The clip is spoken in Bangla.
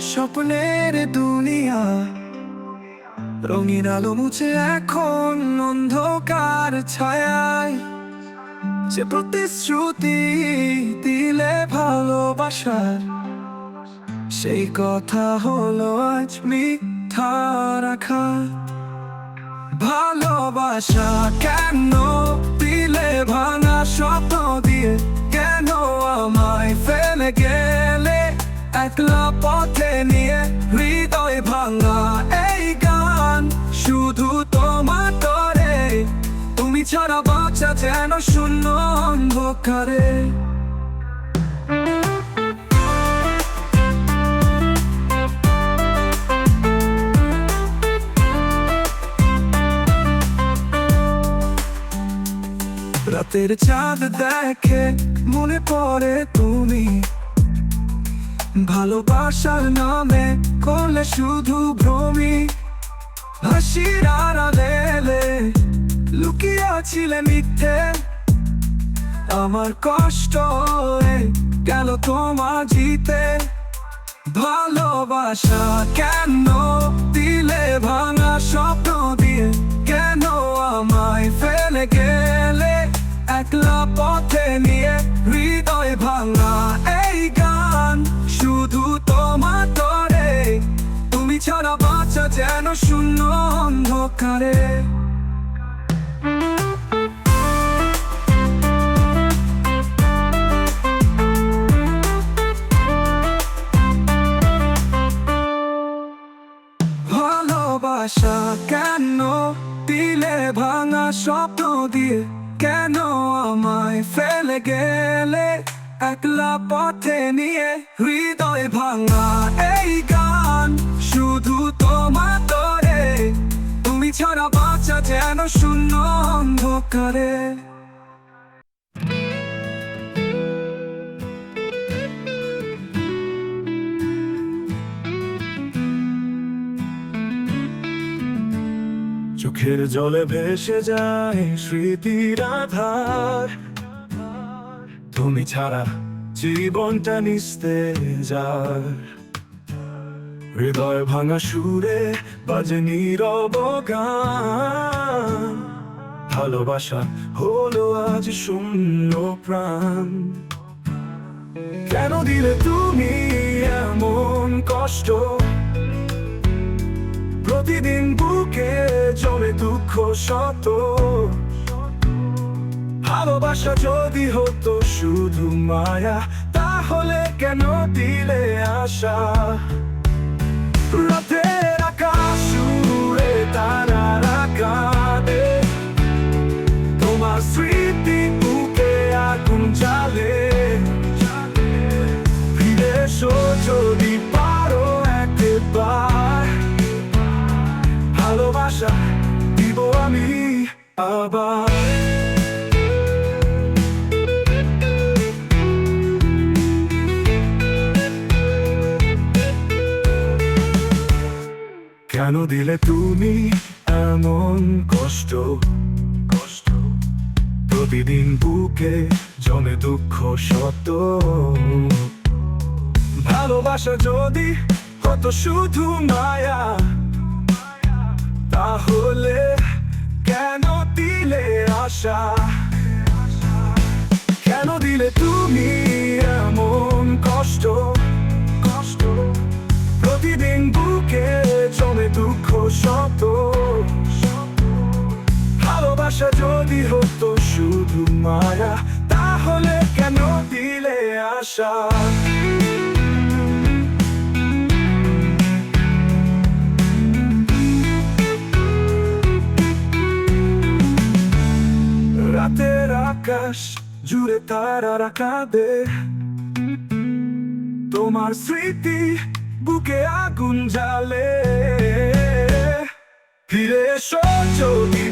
স্বপ্নের দুনিয়া। রঙিন আলো মুছে এখন অন্ধকার ছায়ায়। যে প্রতিশ্রুতি দিলে ভালোবাসার, সেই কথা হলো আজ মিথ্যা রাখা। ভালোবাসা কেন দিলে ভাঙা স্বপ্ন দিয়ে? ছাড়া বাচ্চা যেন শূন্য অন্ধকারে। রাতের চাঁদ দেখে মনে পড়ে তুমি। ভালোবাসার নামে করলে শুধু ভ্রমি। হাসির লুকিয়ে ছিলে মিথ্যে? আমার কষ্ট গেল তোমার জিতে। ভালোবাসা কেন দিলে ভাঙা স্বপ্ন দিয়ে? কেন আমায় ফেলে গেলে? একলা পথে নিয়ে হৃদয় ভাঙা এই গান শুধু তোমার তরে। তুমি ছাড়া বাঁচা যেন শূন্য অন্ধকারে। কেন দিলে ভাঙা স্বপ্ন দিয়ে? কেন আমায় ফেলে গেলে একলা পথে নিয়ে হৃদয় ভাঙা? এই গান শুধু তোমার তরে তুমি ছাড়া বাঁচা যেন শূন্য অন্ধকারে। চোখের জলে ভেসে যায় স্মৃতির আধার। তুমি ছাড়া জীবনটা নিস্তে যার হৃদয় ভাঙা সুরে বাজে নীরব গান। ভালোবাসা হলো আজ শূন্য প্রাণ। কেন দিলে তুমি এমন কষ্ট? প্রতিদিন বুকে জমে দুঃখ শত। ভালোবাসা যদি হতো শুধু মায়া, তাহলে কেন দিলে আশা? রাতের আমি আবার। কেন দিলে তুমি এমন কষ্ট? কষ্ট। প্রতিদিন বুকে জমে দুঃখ সত্য। ভালোবাসা যদি হতো শুধু মায়া, তাহলে আশা কেন দিলে তুমি এমন কষ্ট? কষ্ট। প্রতিদিন বুকে জমে দুঃখ, শত। ভালোবাসা যদি হতো শুধু মায়া, তাহলে কেন দিলে আশা? আকাশ জুড়ে তারারা কাঁদে তোমার স্মৃতি বুকে আগুন জ্বালে। ফিরে এসো যদি